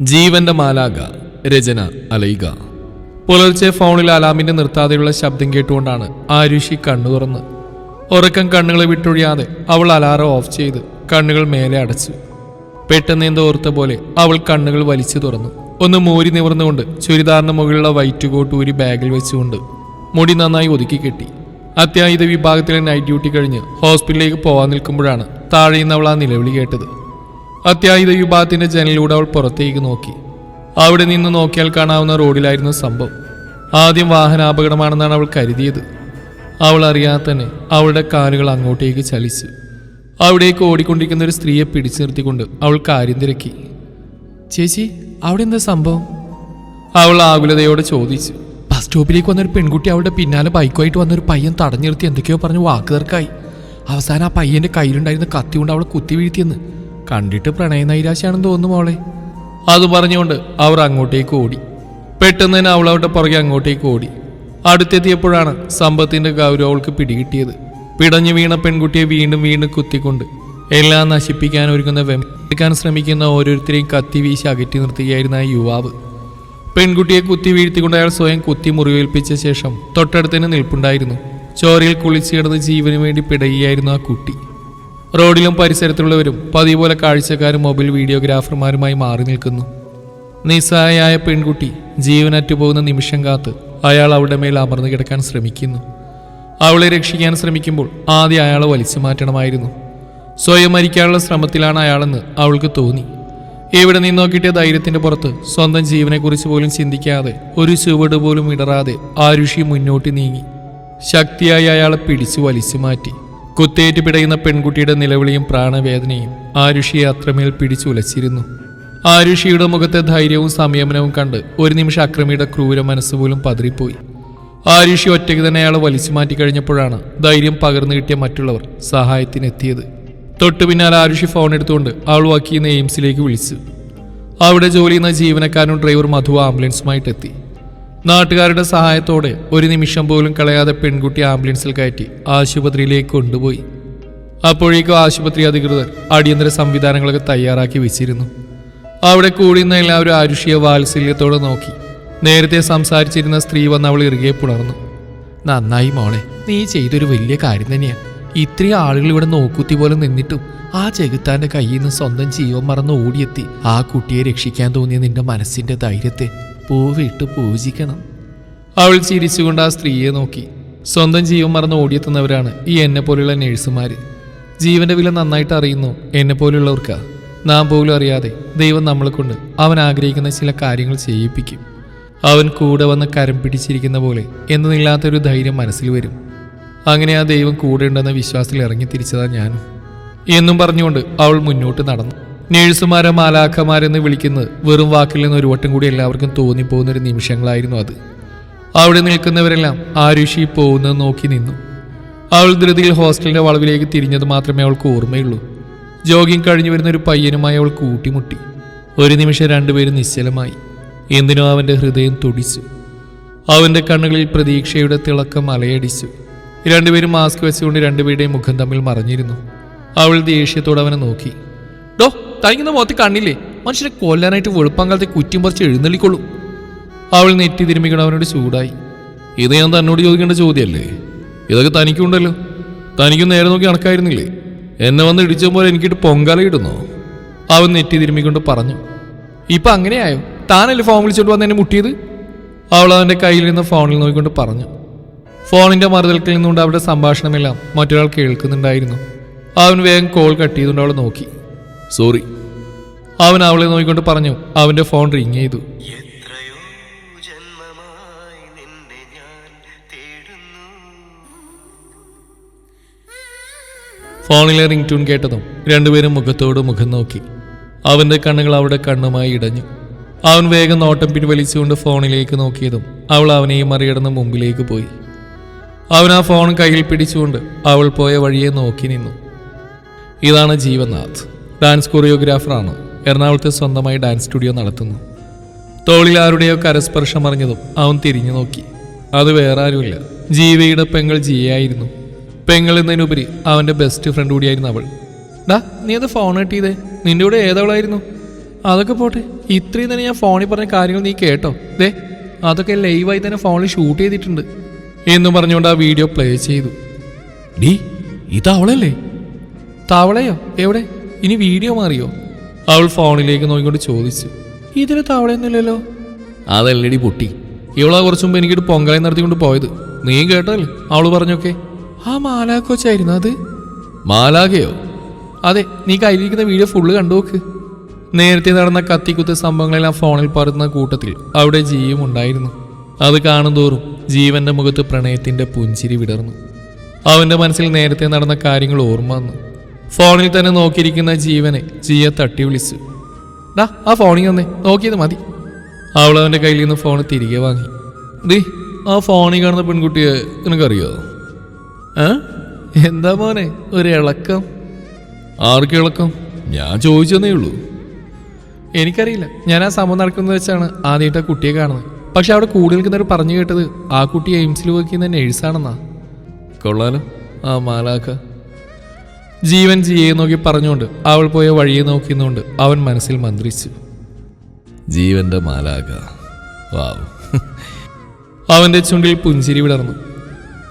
ജീവന്റെ മാലാക രചന അലൈക പുലർച്ചെ ഫോണിൽ അലാമിന്റെ നിർത്താതെയുള്ള ശബ്ദം കേട്ടുകൊണ്ടാണ് ആരുഷി കണ്ണു തുറന്ന്. ഉറക്കം കണ്ണുകളെ വിട്ടൊഴിയാതെ അവൾ അലാറം ഓഫ് ചെയ്ത് കണ്ണുകൾ മേലെ അടച്ചു. പെട്ടെന്ന് എന്തോ ഓർത്ത പോലെ അവൾ കണ്ണുകൾ വലിച്ചു തുറന്നു. ഒന്ന് മോരി നിവർന്നുകൊണ്ട് ചുരിദാറിന് മുകളിലുള്ള വൈറ്റ് കോട്ട് ഊരി ബാഗിൽ വെച്ചുകൊണ്ട് മുടി നന്നായി ഒതുക്കി കെട്ടി. അത്യാഹിത വിഭാഗത്തിലെ നൈറ്റ് ഡ്യൂട്ടി കഴിഞ്ഞ് ഹോസ്പിറ്റലിലേക്ക് പോകാൻ നിൽക്കുമ്പോഴാണ് താഴെയുന്നവൾ ആ നിലവിളി കേട്ടത്. അത്യാഹിത വിഭാഗത്തിന്റെ ജനലിലൂടെ അവൾ പുറത്തേക്ക് നോക്കി. അവിടെ നിന്ന് നോക്കിയാൽ കാണാവുന്ന റോഡിലായിരുന്നു സംഭവം. ആദ്യം വാഹനാപകടമാണെന്നാണ് അവൾ കരുതിയത്. അവൾ അറിയാതെ തന്നെ അവളുടെ കാലുകൾ അങ്ങോട്ടേക്ക് ചലിച്ചു. അവിടേക്ക് ഓടിക്കൊണ്ടിരിക്കുന്ന ഒരു സ്ത്രീയെ പിടിച്ചു നിർത്തിക്കൊണ്ട് അവൾ കാര്യം തിരക്കി. ചേച്ചി അവിടെ എന്താ സംഭവം? അവൾ ആകുലതയോടെ ചോദിച്ചു. ബസ് സ്റ്റോപ്പിലേക്ക് വന്നൊരു പെൺകുട്ടി അവളുടെ പിന്നാലെ ബൈക്കുമായിട്ട് വന്നൊരു പയ്യൻ തടഞ്ഞു നിർത്തി എന്തൊക്കെയോ പറഞ്ഞ് വാക്കുതർക്കായി അവസാനം ആ പയ്യന്റെ കയ്യിലുണ്ടായിരുന്ന കത്തി കൊണ്ട് അവളെ കുത്തി വീഴ്ത്തിയെന്ന്. കണ്ടിട്ട് പ്രണയ നൈരാശ്യാണെന്ന് തോന്നുന്നു മോളെ. അത് പറഞ്ഞുകൊണ്ട് അവർ അങ്ങോട്ടേക്ക് ഓടി. പെട്ടെന്ന് തന്നെ അവളവിടെ പുറകെ അങ്ങോട്ടേക്ക് ഓടി. അടുത്തെത്തിയപ്പോഴാണ് സമ്പത്തിന്റെ ഗൗരവൾക്ക് പിടികിട്ടിയത്. പിടഞ്ഞു വീണ പെൺകുട്ടിയെ വീണ്ടും വീണ്ടും കുത്തിക്കൊണ്ട് എല്ലാം നശിപ്പിക്കാൻ ഒരുങ്ങുന്ന വെമ്പിക്കാൻ ശ്രമിക്കുന്ന ഓരോരുത്തരെയും കത്തി വീശി അകറ്റി നിർത്തുകയായിരുന്ന ആ യുവാവ്. പെൺകുട്ടിയെ കുത്തി വീഴ്ത്തിക്കൊണ്ട് അയാൾ സ്വയം കുത്തി മുറിവേൽപ്പിച്ച ശേഷം തൊട്ടടുത്തന്നെ നിൽപ്പുണ്ടായിരുന്നു. ചോരയിൽ കുളിച്ചു കിടന്ന് ജീവന് വേണ്ടി പിടയുകയായിരുന്നു ആ കുട്ടി. റോഡിലും പരിസരത്തുള്ളവരും പതിവ് പോലെ കാഴ്ചക്കാരും മൊബൈൽ വീഡിയോഗ്രാഫർമാരുമായി മാറി നിൽക്കുന്നു. നിസ്സഹായായ പെൺകുട്ടി ജീവനറ്റു പോകുന്ന നിമിഷം കാത്ത് അയാൾ അവളുടെ മേൽ അമർന്നു കിടക്കാൻ ശ്രമിക്കുന്നു. അവളെ രക്ഷിക്കാൻ ശ്രമിക്കുമ്പോൾ ആദ്യം അയാളെ വലിച്ചു മാറ്റണമായിരുന്നു. സ്വയം മരിക്കാനുള്ള ശ്രമത്തിലാണ് അയാളെന്ന് അവൾക്ക് തോന്നി. എവിടെ നിന്നോ കിട്ടിയ ധൈര്യത്തിന്റെ പുറത്ത് സ്വന്തം ജീവനെക്കുറിച്ച് പോലും ചിന്തിക്കാതെ ഒരു ചുവട് പോലും ഇടറാതെ ആരുഷി മുന്നോട്ട് നീങ്ങി. ശക്തിയായി അയാളെ പിടിച്ചു വലിച്ചു മാറ്റി. കുത്തേറ്റ് പിടയുന്ന പെൺകുട്ടിയുടെ നിലവിളിയും പ്രാണവേദനയും ആരുഷിയെ അത്രമേൽ പിടിച്ചുലച്ചിരുന്നു. ആരുഷിയുടെ മുഖത്തെ ധൈര്യവും സംയമനവും കണ്ട് ഒരു നിമിഷം അക്രമിയുടെ ക്രൂര മനസ്സ് പോലും പതറിപ്പോയി ആരുഷി ഒറ്റയ്ക്ക് തന്നെ അയാളെ വലിച്ചു മാറ്റി കഴിഞ്ഞപ്പോഴാണ് ധൈര്യം പകർന്നു കിട്ടിയ മറ്റുള്ളവർ സഹായത്തിനെത്തിയത്. തൊട്ടു പിന്നാലെ ആരുഷി ഫോൺ എടുത്തുകൊണ്ട് അവൾ വക്കീന്ന് എയിംസിലേക്ക് വിളിച്ചു. അവിടെ ജോലി ചെയ്യുന്ന ജീവനക്കാരനും ഡ്രൈവർ മധു ആംബുലൻസുമായിട്ട് എത്തി നാട്ടുകാരുടെ സഹായത്തോടെ ഒരു നിമിഷം പോലും കളയാതെ പെൺകുട്ടി ആംബുലൻസിൽ കയറ്റി ആശുപത്രിയിലേക്ക് കൊണ്ടുപോയി. അപ്പോഴേക്കും ആശുപത്രി അധികൃതർ അടിയന്തര സംവിധാനങ്ങളൊക്കെ തയ്യാറാക്കി വെച്ചിരുന്നു. അവിടെ കൂടിയുന്ന എല്ലാവരും ആരുഷിയെ വാത്സല്യത്തോടെ നോക്കി. നേരത്തെ സംസാരിച്ചിരുന്ന സ്ത്രീ വന്ന് അവൾ ഇറുകെ പുണർന്നു. നന്നായി മോളെ നീ ചെയ്തൊരു വലിയ കാര്യം തന്നെയാ. ഇത്രയും ആളുകൾ ഇവിടെ നോക്കുത്തി പോലെ നിന്നിട്ടും ആ ചെകുത്താന്റെ കയ്യിൽ നിന്ന് സ്വന്തം ജീവൻ മറന്ന് ഓടിയെത്തി. ആ കുട്ടിയെ രക്ഷിക്കാൻ തോന്നിയ നിന്റെ മനസ്സിന്റെ ധൈര്യത്തെ പൂവിട്ട് പൂജിക്കണം. അവൾ ചിരിച്ചുകൊണ്ട് ആ സ്ത്രീയെ നോക്കി. സ്വന്തം ജീവൻ മറന്ന് ഓടിയെത്തുന്നവരാണ് ഈ എന്നെ പോലെയുള്ള നഴ്സുമാര്. ജീവന്റെ വില നന്നായിട്ട് അറിയുന്നു എന്നെ പോലെയുള്ളവർക്ക്. നാം പോലും അറിയാതെ ദൈവം നമ്മളെ കൊണ്ട് അവൻ ആഗ്രഹിക്കുന്ന ചില കാര്യങ്ങൾ ചെയ്യിപ്പിക്കും. അവൻ കൂടെ വന്ന് കരം പിടിച്ചിരിക്കുന്ന പോലെ എന്നതില്ലാത്തൊരു ധൈര്യം മനസ്സിൽ വരും. അങ്ങനെ ആ ദൈവം കൂടെ ഉണ്ടെന്ന വിശ്വാസത്തിൽ ഇറങ്ങി തിരിച്ചതാ ഞാനും. എന്നും പറഞ്ഞുകൊണ്ട് അവൾ മുന്നോട്ട് നടന്നു. നേഴ്സുമാരെ മാലാഖമാരെന്ന് വിളിക്കുന്നത് വെറും വാക്കിൽ നിന്ന് ഒരു വട്ടം കൂടി എല്ലാവർക്കും തോന്നിപ്പോകുന്ന ഒരു നിമിഷങ്ങളായിരുന്നു അത്. അവിടെ നിൽക്കുന്നവരെല്ലാം ആരുഷി പോകുന്നത് നോക്കി നിന്നു. അവൾ ധൃതിയിൽ ഹോസ്റ്റലിന്റെ വളവിലേക്ക് തിരിഞ്ഞത് മാത്രമേ അവൾക്ക് ഓർമ്മയുള്ളൂ. ജോഗിങ് കഴിഞ്ഞു വരുന്ന ഒരു പയ്യനുമായി അവൾ കൂട്ടിമുട്ടി. ഒരു നിമിഷം രണ്ടുപേരും നിശ്ചലമായി. എന്തിനോ അവന്റെ ഹൃദയം തുടിച്ചു. അവന്റെ കണ്ണുകളിൽ പ്രതീക്ഷയുടെ തിളക്കം അലയടിച്ചു. രണ്ടുപേരും മാസ്ക് വെച്ചുകൊണ്ട് രണ്ടുപേരുടെയും മുഖം തമ്മിൽ മറഞ്ഞിരുന്നു. അവൾ ദേഷ്യത്തോടെ അവനെ നോക്കി. ഡോ തനിക്കുന്ന മുഖത്ത് കണ്ണില്ലേ? മനുഷ്യരെ കൊല്ലാനായിട്ട് വെളുപ്പാങ്കാലത്തെ കുറ്റം പറിച്ച് എഴുന്നള്ളിക്കൊള്ളൂ. അവൾ നെറ്റി തിരുമ്മിക്കണം അവനോട് ചൂടായി. ഇത് ഞാൻ തന്നോട് ചോദിക്കേണ്ട ചോദ്യമല്ലേ? ഇതൊക്കെ തനിക്കുണ്ടല്ലോ. തനിക്കും നേരെ നോക്കി കണക്കായിരുന്നില്ലേ എന്നെ വന്ന് ഇടിച്ച പോലെ എനിക്കിട്ട് പൊങ്കാല ഇടുന്നോ? അവൻ നെറ്റി തിരുമ്മിക്കൊണ്ട് പറഞ്ഞു. ഇപ്പൊ അങ്ങനെയായോ? താനല്ലേ ഫോൺ വിളിച്ചോണ്ട് വന്ന് എന്നെ മുട്ടിയത്? അവൾ അവന്റെ കയ്യിൽ നിന്ന് ഫോണിൽ നോക്കിക്കൊണ്ട് പറഞ്ഞു. ഫോണിന്റെ മറുതൽക്കിൽ നിന്നുകൊണ്ട് അവരുടെ സംഭാഷണമെല്ലാം മറ്റൊരാൾ കേൾക്കുന്നുണ്ടായിരുന്നു. അവൻ വേഗം കോൾ കട്ട് ചെയ്തുകൊണ്ട് അവളെ നോക്കി. സോറി. അവൻ അവളെ നോക്കിക്കൊണ്ട് പറഞ്ഞു അവന്റെ ഫോൺ റിങ് ചെയ്തു. എത്രയോ ജന്മമായി നിന്നെ ഞാൻ തേടുന്നു. ഫോണിലെ റിംഗ് ട്യൂൺ കേട്ടതും രണ്ടുപേരും മുഖത്തോട് മുഖം നോക്കി. അവന്റെ കണ്ണുകൾ അവളുടെ കണ്ണുമായി ഇടഞ്ഞു. അവൻ വേഗം നോട്ടം പിൻവലിച്ചുകൊണ്ട് ഫോണിലേക്ക് നോക്കിയതും അവൾ അവനെയും മറികടന്ന് മുമ്പിലേക്ക് പോയി. അവൻ ആ ഫോൺ കയ്യിൽ പിടിച്ചുകൊണ്ട് അവൾ പോയ വഴിയെ നോക്കി നിന്നു. ഇതാണ് ജീവനാഥ്. ഡാൻസ് കൊറിയോഗ്രാഫറാണ്. എറണാകുളത്തെ സ്വന്തമായി ഡാൻസ് സ്റ്റുഡിയോ നടത്തുന്നു. തോളിൽ ആരുടെയോ കരസ്പർശം അറിഞ്ഞതും അവൻ തിരിഞ്ഞു നോക്കി. അത് വേറെ ആരുമില്ല. ജീവയുടെ പെങ്ങൾ ജിയായിരുന്നു പെങ്ങൾ എന്നതിനുപരി അവന്റെ ബെസ്റ്റ് ഫ്രണ്ട് കൂടിയായിരുന്നു അവൾ. ഡാ നീ അത് ഫോൺ കിട്ടിയതേ? നിന്റെ കൂടെ ഏതവളായിരുന്നു? അതൊക്കെ പോട്ടെ. ഇത്രയും തന്നെ ഞാൻ ഫോണിൽ പറഞ്ഞ കാര്യങ്ങൾ നീ കേട്ടോ. ദേ അതൊക്കെ ലൈവായി തന്നെ ഫോണിൽ ഷൂട്ട് ചെയ്തിട്ടുണ്ട്. എന്ന് പറഞ്ഞുകൊണ്ട് ആ വീഡിയോ പ്ലേ ചെയ്തു. ഡീ ഇത് അവളല്ലേ? തവളയോ? എവിടെ? ഇനി വീഡിയോ മാറിയോ? അവൾ ഫോണിലേക്ക് നോക്കിക്കൊണ്ട് ചോദിച്ചു. ഇതിൽ തവളയൊന്നുമില്ലല്ലോ? അതല്ലടി പൊട്ടി. ഇവളാ കുറച്ചു മുമ്പ് എനിക്കിട്ട് പൊങ്കലയും നടത്തിക്കൊണ്ട് പോയത്. നീ കേട്ടല്ലേ അവൾ പറഞ്ഞൊക്കെ. ആ മാലാക്കോച്ചായിരുന്നു അത്? മാലാകയോ അതെ നീ കയ്യിലിരിക്കുന്ന വീഡിയോ ഫുള്ള് കണ്ടു നോക്ക്. നേരത്തെ നടന്ന കത്തിക്കുത്ത് സംഭവങ്ങളെല്ലാം ഫോണിൽ പറയുന്ന കൂട്ടത്തിൽ അവിടെ ജീവം ഉണ്ടായിരുന്നു. അത് കാണുന്തോറും ജീവന്റെ മുഖത്ത് പ്രണയത്തിന്റെ പുഞ്ചിരി വിടർന്നു. അവന്റെ മനസ്സിൽ നേരത്തെ നടന്ന കാര്യങ്ങൾ ഓർമ്മ വന്നു. ഫോണിൽ തന്നെ നോക്കിയിരിക്കുന്ന ജീവനെ ജിയ തട്ടി വിളിച്ചു. ഡാ ആ ഫോണിൽ വന്നേ നോക്കിയത് മതി. അവൾ അവന്റെ കയ്യിൽ നിന്ന് ഫോൺ തിരികെ വാങ്ങി. ഡീ ആ ഫോണിൽ കാണുന്ന പെൺകുട്ടിയെ നിനക്കറിയോ? ഏ? എന്താ മോനെ ഒരു ഇളക്കം? ആർക്ക് ഇളക്കം? ഞാൻ ചോദിച്ചെന്നേ ഉള്ളൂ. എനിക്കറിയില്ല. ഞാൻ ആ സംഭവം നടക്കുന്നത് വെച്ചാണ് ആദ്യമായിട്ട് ആ കുട്ടിയെ കാണുന്നത്. പക്ഷെ അവിടെ കൂടി നിൽക്കുന്നവർ പറഞ്ഞു കേട്ടത് ആ കുട്ടി എയിംസിൽ വർക്ക് ചെയ്യുന്ന നേഴ്സാണെന്നാ കൊള്ളാലോ. ആ മാലാക്ക ജീവൻ ജിയെ നോക്കി പറഞ്ഞുകൊണ്ട് അവൾ പോയ വഴിയെ നോക്കിയെന്നുകൊണ്ട് അവൻ മനസ്സിൽ മന്ത്രിച്ചു. ജീവന്റെ മാലാക വാവ്. അവന്റെ ചുണ്ടിൽ പുഞ്ചിരി വിടർന്നു.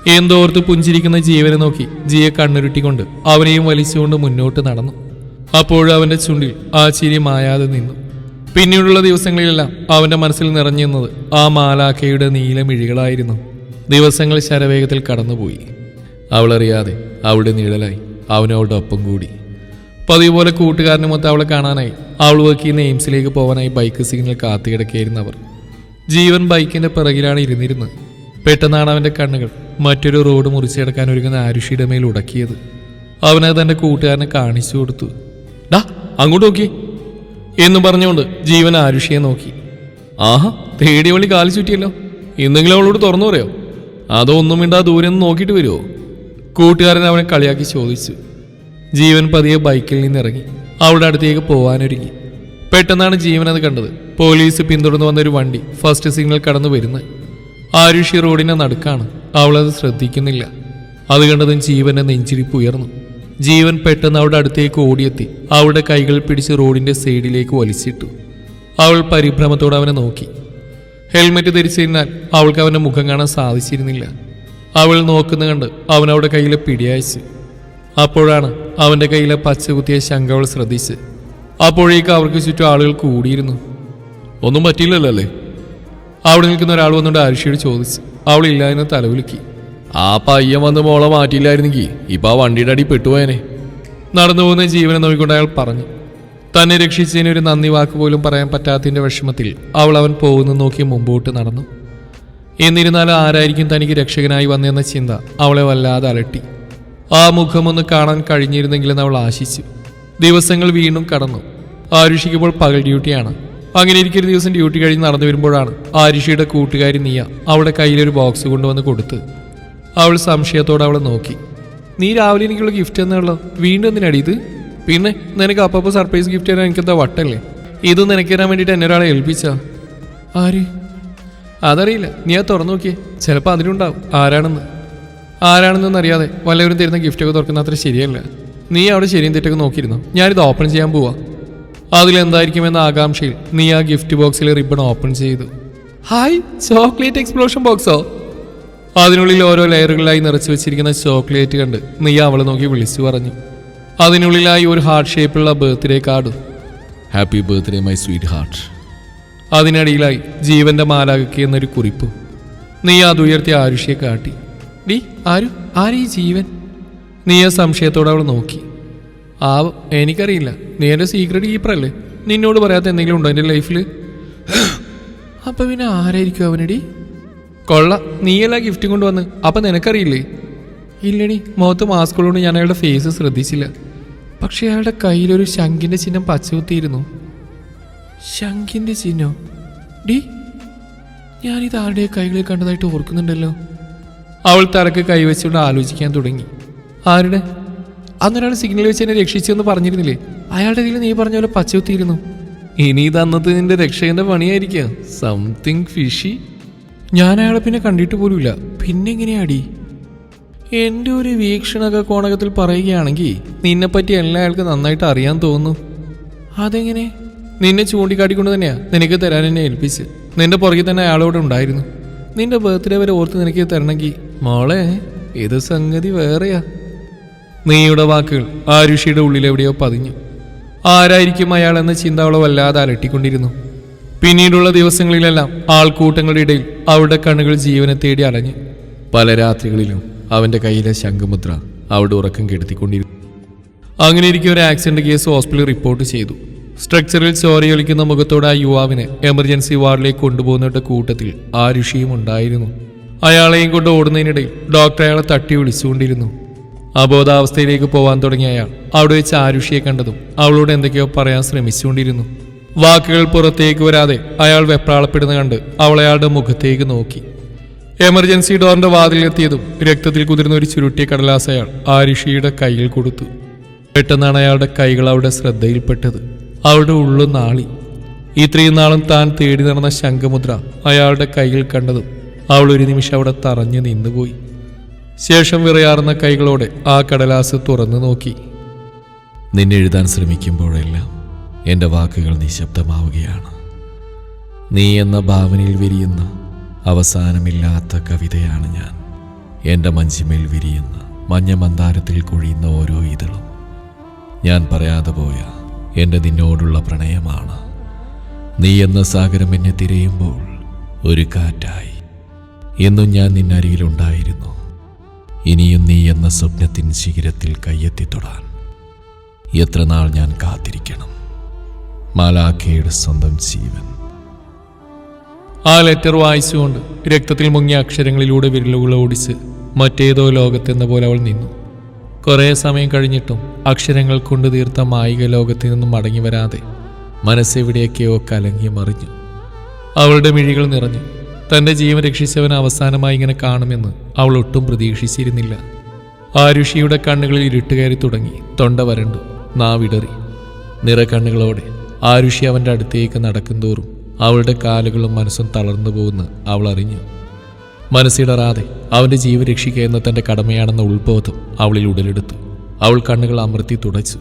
എന്തോർത്ത് പുഞ്ചിരിക്കുന്ന ജീവനെ നോക്കി ജിയെ കണ്ണുരുട്ടിക്കൊണ്ട് അവനെയും വലിച്ചുകൊണ്ട് മുന്നോട്ട് നടന്നു. അപ്പോഴും അവന്റെ ചുണ്ടിൽ ആ ചിരി മായാതെ നിന്നു. പിന്നീടുള്ള ദിവസങ്ങളിലെല്ലാം അവന്റെ മനസ്സിൽ നിറഞ്ഞിരുന്നത് ആ മാലാഖയുടെ നീലമിഴികളായിരുന്നു ദിവസങ്ങൾ ശരവേഗത്തിൽ കടന്നുപോയി. അവളറിയാതെ അവളുടെ നിഴലായി അവനവളുടെ ഒപ്പം കൂടി. പതിവ് പോലെ കൂട്ടുകാരനുമൊത്ത് അവളെ കാണാനായി അവൾ വർക്ക് ചെയ്യുന്ന എയിംസിലേക്ക് പോകാനായി ബൈക്ക് സിഗ്നൽ കാത്തുകിടക്കുകയായിരുന്നു അവർ. ജീവൻ ബൈക്കിന്റെ പിറകിലാണ് ഇരുന്നിരുന്നത്. പെട്ടെന്നാണ് അവന്റെ കണ്ണുകൾ മറ്റൊരു റോഡ് മുറിച്ചെടുക്കാൻ ഒരുങ്ങുന്ന ആരുഷിയുടെ മേൽ ഉടക്കിയത്. അവനത് തന്റെ കൂട്ടുകാരനെ കാണിച്ചു കൊടുത്തു. ഡാ അങ്ങോട്ട് നോക്കി എന്ന് പറഞ്ഞുകൊണ്ട് ജീവൻ ആരുഷിയെ നോക്കി. ആഹാ തേടി വഴി കാലി ചുറ്റിയല്ലോ. എന്തെങ്കിലും അവളോട് തുറന്നു പറയോ? അതോ ഒന്നും മിണ്ടാ ദൂരെ നിന്ന് നോക്കിയിട്ട് വരുമോ കൂട്ടുകാരൻ അവനെ കളിയാക്കി ചോദിച്ചു. ജീവൻ പതിയെ ബൈക്കിൽ നിന്നിറങ്ങി. അവളുടെ അടുത്തേക്ക് പോവാനൊരുങ്ങി. പെട്ടെന്നാണ് ജീവൻ അത് കണ്ടത്. പോലീസ് പിന്തുടർന്ന് വന്ന ഒരു വണ്ടി ഫസ്റ്റ് സിഗ്നൽ കടന്നു വരുന്നത്. ആരുഷി റോഡിന്റെ നടുക്കാണ്. അവളത് ശ്രദ്ധിക്കുന്നില്ല. അത് കണ്ടതും ജീവന്റെ നെഞ്ചിരിപ്പ് ഉയർന്നു. ജീവൻ പെട്ടെന്ന് അവളുടെ അടുത്തേക്ക് ഓടിയെത്തി. അവളുടെ കൈകൾ പിടിച്ച് റോഡിന്റെ സൈഡിലേക്ക് വലിച്ചിട്ടു. അവൾ പരിഭ്രമത്തോടെ അവനെ നോക്കി. ഹെൽമെറ്റ് ധരിച്ചിരുന്നാൽ അവൾക്ക് അവന്റെ മുഖം കാണാൻ സാധിച്ചിരുന്നില്ല. അവൾ നോക്കുന്ന കണ്ട് അവൻ അവളുടെ കയ്യിലെ പിടിയയച്ച് അപ്പോഴാണ് അവന്റെ കയ്യിലെ പച്ചകുത്തിയ ശങ്ക അവൾ ശ്രദ്ധിച്ച്. അപ്പോഴേക്ക് അവർക്ക് ചുറ്റും ആളുകൾ കൂടിയിരുന്നു. ഒന്നും പറ്റിയില്ലല്ലോ അല്ലേ? അവിടെ നിൽക്കുന്ന ഒരാൾ വന്നുകൊണ്ട് ആരുഷിയോട് ചോദിച്ച്. അവൾ ഇല്ല എന്ന് തലവിലുക്കി ആ പയ്യൻ വന്ന് മോളെ മാറ്റിയില്ലായിരുന്നെങ്കിൽ ഇപ്പം ആ വണ്ടിയുടെ അടി പെട്ടുപോയനെ. നടന്നു പോകുന്ന ജീവനെ നോക്കിക്കൊണ്ട് അയാൾ പറഞ്ഞു. തന്നെ രക്ഷിച്ചതിന് ഒരു നന്ദി വാക്ക് പോലും പറയാൻ പറ്റാത്തതിന്റെ വിഷമത്തിൽ അവൾ അവൻ പോകുന്നു നോക്കി മുമ്പോട്ട് നടന്നു. എന്നിരുന്നാലും ആരായിരിക്കും തനിക്ക് രക്ഷകനായി വന്നെന്ന ചിന്ത അവളെ വല്ലാതെ അലട്ടി. ആ മുഖമൊന്ന് കാണാൻ കഴിഞ്ഞിരുന്നെങ്കിലെന്ന് അവൾ ആശിച്ചു. ദിവസങ്ങൾ വീണ്ടും കടന്നു. ആരുഷിക്കുമ്പോൾ പകൽ ഡ്യൂട്ടിയാണ്. അങ്ങനെ ഇരിക്കൊരു ദിവസം ഡ്യൂട്ടി കഴിഞ്ഞ് നടന്നു വരുമ്പോഴാണ് ആരുഷിയുടെ കൂട്ടുകാരി നീയ അവളുടെ കയ്യിലൊരു ബോക്സ് കൊണ്ടുവന്ന് കൊടുത്ത് അവൾ സംശയത്തോടെ അവളെ നോക്കി. നീ രാവിലെ എനിക്കുള്ള ഗിഫ്റ്റ് എന്നുള്ളോ വീണ്ടും എന്തിനടി ഇത്? പിന്നെ നിനക്ക് അപ്പപ്പോ സർപ്രൈസ് ഗിഫ്റ്റ് തരാൻ എനിക്കെന്താ വട്ടല്ലേ? ഇത് നിനക്ക് തരാൻ വേണ്ടിയിട്ട് എന്നെ ഒരാളെ ഏൽപ്പിച്ചാ? ആര്? അതറിയില്ല. നീ അത് തുറന്നു നോക്കിയേ. ചിലപ്പോൾ അതിലുണ്ടാവും. ആരാണെന്ന്? ആരാണെന്നൊന്നും അറിയാതെ വല്ലവരും തരുന്ന ഗിഫ്റ്റൊക്കെ തുറക്കുന്ന അത്ര ശരിയല്ല. നീ അവിടെ ശരിയും തെറ്റൊക്കെ നോക്കിയിരുന്നു? ഞാനിത് ഓപ്പൺ ചെയ്യാൻ പോവാ. അതിലെന്തായിരിക്കുമെന്ന ആകാംക്ഷയിൽ നീ ആ ഗിഫ്റ്റ് ബോക്സിലെ റിബൺ ഓപ്പൺ ചെയ്തു. ഹായ് ചോക്ലേറ്റ് എക്സ്പ്ലോഷൻ ബോക്സോ അതിനുള്ളിൽ ഓരോ ലെയറുകളായി നിറച്ചു വെച്ചിരിക്കുന്ന ചോക്ലേറ്റ് കണ്ട് നീ അവളെ നോക്കി വിളിച്ചു പറഞ്ഞു. അതിനുള്ളിലായി ഒരു heart ഷേപ്പുള്ള birthday card happy birthday my sweet heart അതിനടിയിലായി ജീവന്റെ മാലാകക്ക് എന്നൊരു കുറിപ്പ്. നീ അത് ഉയർത്തി ആരുഷിയെ കാട്ടി. ഡി ആരു? ആരീ ജീവൻ? നീ ആ സംശയത്തോടെ അവൾ നോക്കി. ആ എനിക്കറിയില്ല. നീ എന്റെ സീക്രട്ട് കീപ്പറല്ലേ നിന്നോട് പറയാത്ത എന്തെങ്കിലും ഉണ്ടോ എന്റെ ലൈഫിൽ അപ്പൊ പിന്നെ ആരായിരിക്കും അവനടി കൊള്ള നീയല്ല ഗിഫ്റ്റ് കൊണ്ടുവന്ന്? അപ്പം നിനക്കറിയില്ലേ? ഇല്ലണി മുഖത്ത് മാസ്ക് ഉള്ളതുകൊണ്ട് ഞാൻ അയാളുടെ ഫേസ് ശ്രദ്ധിച്ചില്ല. പക്ഷെ അയാളുടെ കയ്യിലൊരു ശങ്കിന്റെ ചിഹ്നം പച്ചകുത്തിയിരുന്നു. ശങ്കിന്റെ ചിഹ്നോ? ഡി ഞാനിത് ആരുടെ കൈകളിൽ കണ്ടതായിട്ട് ഓർക്കുന്നുണ്ടല്ലോ? അവൾ തലക്ക് കൈവച്ചുകൊണ്ട് ആലോചിക്കാൻ തുടങ്ങി. ആരുടെ? അന്നൊരാൾ സിഗ്നൽ വെച്ച് എന്നെ രക്ഷിച്ചെന്ന് പറഞ്ഞിരുന്നില്ലേ? അയാളുടെ കയ്യിൽ നീ പറഞ്ഞ പോലെ പച്ചകുത്തിയിരുന്നു. ഇനി ഇത് അന്നത്തെ നിന്റെ രക്ഷകന്റെ പണിയായിരിക്കാം. സംതിങ് ഫിഷി ഞാൻ അയാളെ പിന്നെ കണ്ടിട്ട് പോലുമില്ല. പിന്നെ എങ്ങനെയാടി? എന്റെ ഒരു വീക്ഷണക കോണകത്തിൽ പറയുകയാണെങ്കിൽ നിന്നെപ്പറ്റി എല്ലാ അയാൾക്ക് നന്നായിട്ട് അറിയാൻ തോന്നുന്നു. അതെങ്ങനെ? നിന്നെ ചൂണ്ടിക്കാട്ടിക്കൊണ്ട് തന്നെയാ നിനക്ക് തരാൻ എന്നെ ഏൽപ്പിച്ച് നിന്റെ പുറകിൽ തന്നെ അയാളോടെ ഉണ്ടായിരുന്നു. നിന്റെ ബർത്ത്ഡേ വരെ ഓർത്ത് നിനക്ക് തരണമെങ്കിൽ മോളെ ഇത് സംഗതി വേറെയാ. നീയുടെ വാക്കുകൾ ആരുഷിയുടെ ഉള്ളിൽ എവിടെയോ പതിഞ്ഞു. ആരായിരിക്കും അയാൾ എന്ന ചിന്ത അവളെ വല്ലാതെ അലട്ടിക്കൊണ്ടിരുന്നു. പിന്നീടുള്ള ദിവസങ്ങളിലെല്ലാം ആൾക്കൂട്ടങ്ങളുടെ ഇടയിൽ അവളുടെ കണ്ണുകൾ ജീവനെ തേടി അലഞ്ഞു. പല രാത്രികളിലും അവന്റെ കയ്യിലെ ശംഖുമുദ്ര അവിടെ ഉറക്കം കെടുത്തിക്കൊണ്ടിരുന്നു. അങ്ങനെ ഇരിക്കെ ഒരു ആക്സിഡന്റ് കേസ് ഹോസ്പിറ്റലിൽ റിപ്പോർട്ട് ചെയ്തു. സ്ട്രക്ചറിൽ ചോരയൊലിക്കുന്ന മുഖത്തോടെ ആ യുവാവിനെ എമർജൻസി വാർഡിലേക്ക് കൊണ്ടുപോകുന്നവരുടെ കൂട്ടത്തിൽ ആ ഋഷിയും ഉണ്ടായിരുന്നു. അയാളെയും കൊണ്ട് ഓടുന്നതിനിടയിൽ ഡോക്ടർ അയാളെ തട്ടി വിളിച്ചുകൊണ്ടിരുന്നു. അബോധാവസ്ഥയിലേക്ക് പോവാൻ തുടങ്ങിയ അയാൾ അവിടെ വെച്ച് ആരുഷിയെ കണ്ടതും അവളോട് എന്തൊക്കെയോ പറയാൻ ശ്രമിച്ചുകൊണ്ടിരുന്നു. വാക്കുകൾ പുറത്തേക്ക് വരാതെ അയാൾ വെപ്രാളപ്പെടുന്ന കണ്ട് അവൾ അയാളുടെ മുഖത്തേക്ക് നോക്കി. എമർജൻസി ഡോറിന്റെ വാതിലെത്തിയതും രക്തത്തിൽ കുതിർന്ന ഒരു ചുരുട്ടിയ കടലാസ് അയാൾ ഋഷിയുടെ കയ്യിൽ കൊടുത്തു. പെട്ടെന്നാണ് അയാളുടെ കൈകൾ അവിടെ ശ്രദ്ധയിൽപ്പെട്ടത്. അവളുടെ ഉള്ളു നാളി. ഇത്രയും നാളും താൻ തേടി നടന്ന ശംഖമുദ്ര അയാളുടെ കയ്യിൽ കണ്ടതും അവൾ ഒരു നിമിഷം അവിടെ തറഞ്ഞു നിന്നുപോയി. ശേഷം വിറയാറുന്ന കൈകളോടെ ആ കടലാസ് തുറന്നു നോക്കി. നിന്നെഴുതാൻ ശ്രമിക്കുമ്പോഴെല്ലാം എന്റെ വാക്കുകൾ നിശബ്ദമാവുകയാണ് നീ എന്ന ഭാവനയിൽ വിരിയുന്ന അവസാനമില്ലാത്ത കവിതയാണ് ഞാൻ. എന്റെ മഞ്ചിമേൽ വിരിയുന്ന മഞ്ഞ മന്ദാരത്തിൽ കൊഴിയുന്ന ഓരോ ഇതളും. ഞാൻ പറയാതെ പോയ എന്റെ നിന്നോടുള്ള പ്രണയമാണ്. നീ എന്ന സാഗരം എന്നെ തിരയുമ്പോൾ ഒരു കാറ്റായി. എന്നും ഞാൻ നിന്നരികിലുണ്ടായിരുന്നു ഇനിയും നീ എന്ന സ്വപ്നത്തിൻ ശിഖിരത്തിൽ കയ്യെത്തി തൊടാൻ. എത്ര നാൾ ഞാൻ കാത്തിരിക്കണം. മാലാഖയുടെ സ്വന്തം ജീവൻ. ആ ലെറ്റർ വായിച്ചുകൊണ്ട് രക്തത്തിൽ മുങ്ങിയ അക്ഷരങ്ങളിലൂടെ വിരലുകൾ ഓടിച്ച് മറ്റേതോ ലോകത്തെന്ന പോലെ അവൾ നിന്നു. കുറേ സമയം കഴിഞ്ഞിട്ടും അക്ഷരങ്ങൾ കൊണ്ട് തീർത്ത മായിക ലോകത്തിൽ നിന്നും മടങ്ങി വരാതെ മനസ്സെവിടെയൊക്കെയോ കലങ്ങി മറിഞ്ഞു. അവളുടെ മിഴികൾ നിറഞ്ഞു. തന്റെ ജീവൻ രക്ഷിച്ചവൻ അവസാനമായി ഇങ്ങനെ കാണുമെന്ന് അവൾ ഒട്ടും പ്രതീക്ഷിച്ചിരുന്നില്ല. ആരുഷിയുടെ കണ്ണുകളിൽ ഇരുട്ട് കയറി തുടങ്ങി. തൊണ്ട വരണ്ടു. നാവിടറി നിറകണ്ണുകളോടെ ആരുഷി അവന്റെ അടുത്തേക്ക് നടക്കുന്തോറും അവളുടെ കാലുകളും മനസ്സും തളർന്നു പോകുന്ന. അവൾ അറിഞ്ഞു. മനസ്സിടറാതെ അവന്റെ ജീവ രക്ഷിക്കുക എന്ന തന്റെ കടമയാണെന്ന ഉത്ബോധം അവളിൽ ഉടലെടുത്തു. അവൾ കണ്ണുകൾ അമർത്തി തുടച്ചു.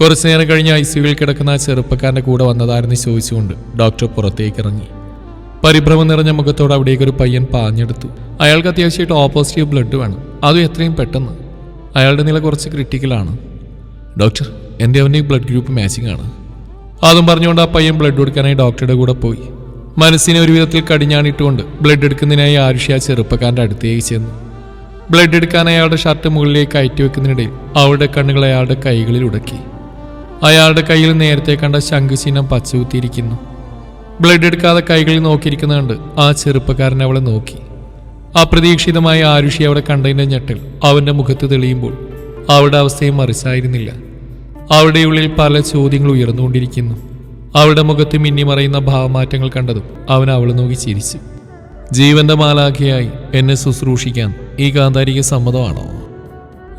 കുറച്ചു നേരം കഴിഞ്ഞ് ഐ സിയുവിൽ കിടക്കുന്ന ആ ചെറുപ്പക്കാരന്റെ കൂടെ വന്നതാരെന്ന് ചോദിച്ചുകൊണ്ട് ഡോക്ടർ പുറത്തേക്ക് ഇറങ്ങി പരിഭ്രമം നിറഞ്ഞ മുഖത്തോടെ അവിടേക്കൊരു പയ്യൻ പാഞ്ഞെടുത്തു. അയാൾക്ക് അത്യാവശ്യമായിട്ട് ഓപ്പോസിറ്റീവ് ബ്ലഡ് വേണം. അതും എത്രയും പെട്ടെന്ന്. അയാളുടെ നില കുറച്ച് ക്രിട്ടിക്കലാണ് ഡോക്ടർ എന്റെ അവന്റെ ബ്ലഡ് ഗ്രൂപ്പ് മാച്ചിങ് ആണ്. അതും പറഞ്ഞുകൊണ്ട് ആ പയ്യൻ ബ്ലഡ് കൊടുക്കാനായി ഡോക്ടറുടെ കൂടെ പോയി. മനസ്സിനെ ഒരു വിധത്തിൽ കടിഞ്ഞാണിട്ടുകൊണ്ട് ബ്ലഡ് എടുക്കുന്നതിനായി ആരുഷി ആ ചെറുപ്പക്കാരന്റെ അടുത്തേക്ക് ചെന്നു. ബ്ലഡ് എടുക്കാൻ അയാളുടെ ഷർട്ട് മുകളിലേക്ക് കയറ്റി വെക്കുന്നതിനിടയിൽ അവളുടെ കണ്ണുകൾ അയാളുടെ കൈകളിൽ ഉടക്കി. അയാളുടെ കയ്യിൽ നേരത്തെ കണ്ട ശംഖുചിഹ്നം പച്ചകുത്തിയിരിക്കുന്നു. ബ്ലഡ് എടുക്കാതെ കൈകളിൽ നോക്കിയിരിക്കുന്നുണ്ട് ആ ചെറുപ്പക്കാരൻ അവളെ നോക്കി. അപ്രതീക്ഷിതമായി ആരുഷി അവിടെ കണ്ടതിന്റെ ഞെട്ടൽ അവന്റെ മുഖത്ത് തെളിയുമ്പോൾ അവളുടെ അവസ്ഥയും മറിച്ചായിരുന്നില്ല. അവളുടെ ഉള്ളിൽ പല ചോദ്യങ്ങൾ ഉയർന്നുകൊണ്ടിരിക്കുന്നു. അവളുടെ മുഖത്ത് മിന്നിമറയുന്ന ഭാവമാറ്റങ്ങൾ കണ്ടതും അവൻ അവളെ നോക്കി ചിരിച്ചു. ജീവന്റെ മാലാഖയായി എന്നെ ശുശ്രൂഷിക്കാൻ ഈ കാന്താരിക സമ്മതമാണോ?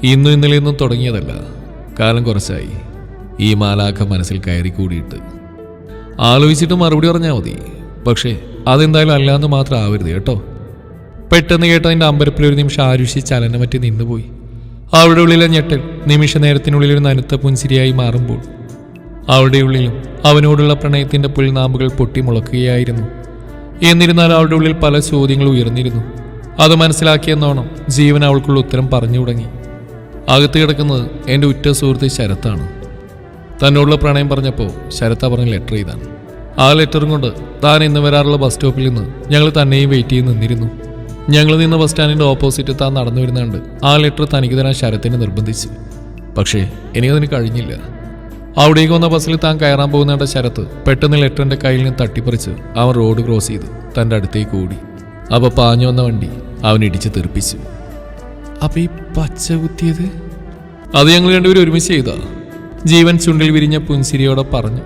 ഇന്നും ഇന്നലെയൊന്നും തുടങ്ങിയതല്ല. കാലം കുറച്ചായി. ഈ മാലാഖ മനസ്സിൽ കയറി കൂടിയിട്ട്. ആലോചിച്ചിട്ട് മറുപടി പറഞ്ഞാൽ മതി. പക്ഷേ അതെന്തായാലും അല്ലാന്ന് മാത്രം ആവരുത് കേട്ടോ. പെട്ടെന്ന് കേട്ടതിന്റെ അമ്പരപ്പിലൊരു നിമിഷം ആരുഷി ചലനമറ്റി നിന്നുപോയി. അവളുടെ ഉള്ളിലെ ഞെട്ടൽ നിമിഷ നേരത്തിനുള്ളിൽ ഒരു നനുത്ത പുൻസിരിയായി മാറുമ്പോൾ അവളുടെ ഉള്ളിലും അവനോടുള്ള പ്രണയത്തിന്റെ പുൽനാമ്പുകൾ പൊട്ടിമുളക്കുകയായിരുന്നു എന്നിരുന്നാൽ അവളുടെ ഉള്ളിൽ പല ചോദ്യങ്ങൾ ഉയർന്നിരുന്നു. അത് മനസ്സിലാക്കിയെന്നോണം ജീവൻ അവൾക്കുള്ള ഉത്തരം പറഞ്ഞു തുടങ്ങി. അകത്ത് കിടക്കുന്നത് എന്റെ ഉറ്റ സുഹൃത്ത് ശരത്താണ്. തന്നോടുള്ള പ്രണയം പറഞ്ഞപ്പോൾ ശരത്ത പറഞ്ഞ ലെറ്റർ ചെയ്താണ് ആ ലെറ്ററും കൊണ്ട് താൻ ഇന്ന് വരാറുള്ള ബസ് സ്റ്റോപ്പിൽ നിന്ന് ഞങ്ങൾ തന്നെയും വെയിറ്റ് ചെയ്ത് നിന്നിരുന്നു. ഞങ്ങൾ നിന്ന ബസ് സ്റ്റാൻഡിന്റെ ഓപ്പോസിറ്റ് താൻ നടന്നു വരുന്നുണ്ട്. ആ ലെറ്റർ തനിക്ക് തരാൻ ശരത്തിനെ നിർബന്ധിച്ചു. പക്ഷേ എനിക്കതിന് കഴിഞ്ഞില്ല. അവിടേക്ക് വന്ന ബസ്സിൽ താൻ കയറാൻ പോകുന്നവരുടെ ശരത്ത് പെട്ടെന്ന് ലെറ്ററിന്റെ കയ്യിൽ നിന്ന് തട്ടിപ്പറിച്ച് അവൻ റോഡ് ക്രോസ് ചെയ്ത്. തന്റെ അടുത്തേക്ക് ഓടി. അപ്പോൾ പാഞ്ഞു വന്ന വണ്ടി അവൻ ഇടിച്ച് തെറിപ്പിച്ചു. അപ്പൊ ഈ പച്ച കുത്തിയത്? അത് ഞങ്ങൾ രണ്ടുപേരും ഒരുമിച്ച് ചെയ്താ. ജീവൻ ചുണ്ടിൽ വിരിഞ്ഞ പുൻസിരിയോടെ പറഞ്ഞു.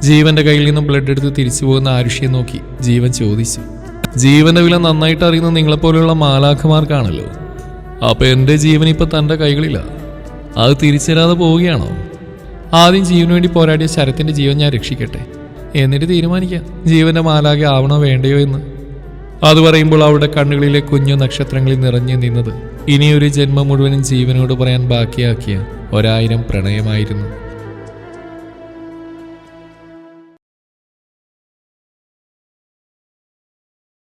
ജീവന്റെ കയ്യിൽ നിന്നും ബ്ലഡ് എടുത്ത് തിരിച്ചു പോകുന്ന ആരുഷിയെ നോക്കി ജീവൻ ചോദിച്ചു. ജീവന്റെ വില നന്നായിട്ട് അറിയുന്ന നിങ്ങളെ നിങ്ങളെപ്പോലെയുള്ള മാലാഖമാർക്കാണല്ലോ അപ്പൊ എന്റെ ജീവൻ ഇപ്പൊ തന്റെ കൈകളില്ല അത് തിരിച്ചു തരാതെ പോവുകയാണോ? ആദ്യം ജീവന് വേണ്ടി പോരാടിയ ശരത്തിന്റെ ജീവൻ ഞാൻ രക്ഷിക്കട്ടെ. എന്നിട്ട് തീരുമാനിക്കാം ജീവന്റെ മാലാഖ ആവണോ വേണ്ടയോ എന്ന്. അത് പറയുമ്പോൾ അവളുടെ കണ്ണുകളിലെ കുഞ്ഞു നക്ഷത്രങ്ങളിൽ നിറഞ്ഞു നിന്നത് ഇനിയൊരു ജന്മം മുഴുവനും ജീവനോട് പറയാൻ ബാക്കിയാക്കിയ ഒരായിരം പ്രണയമായിരുന്നു.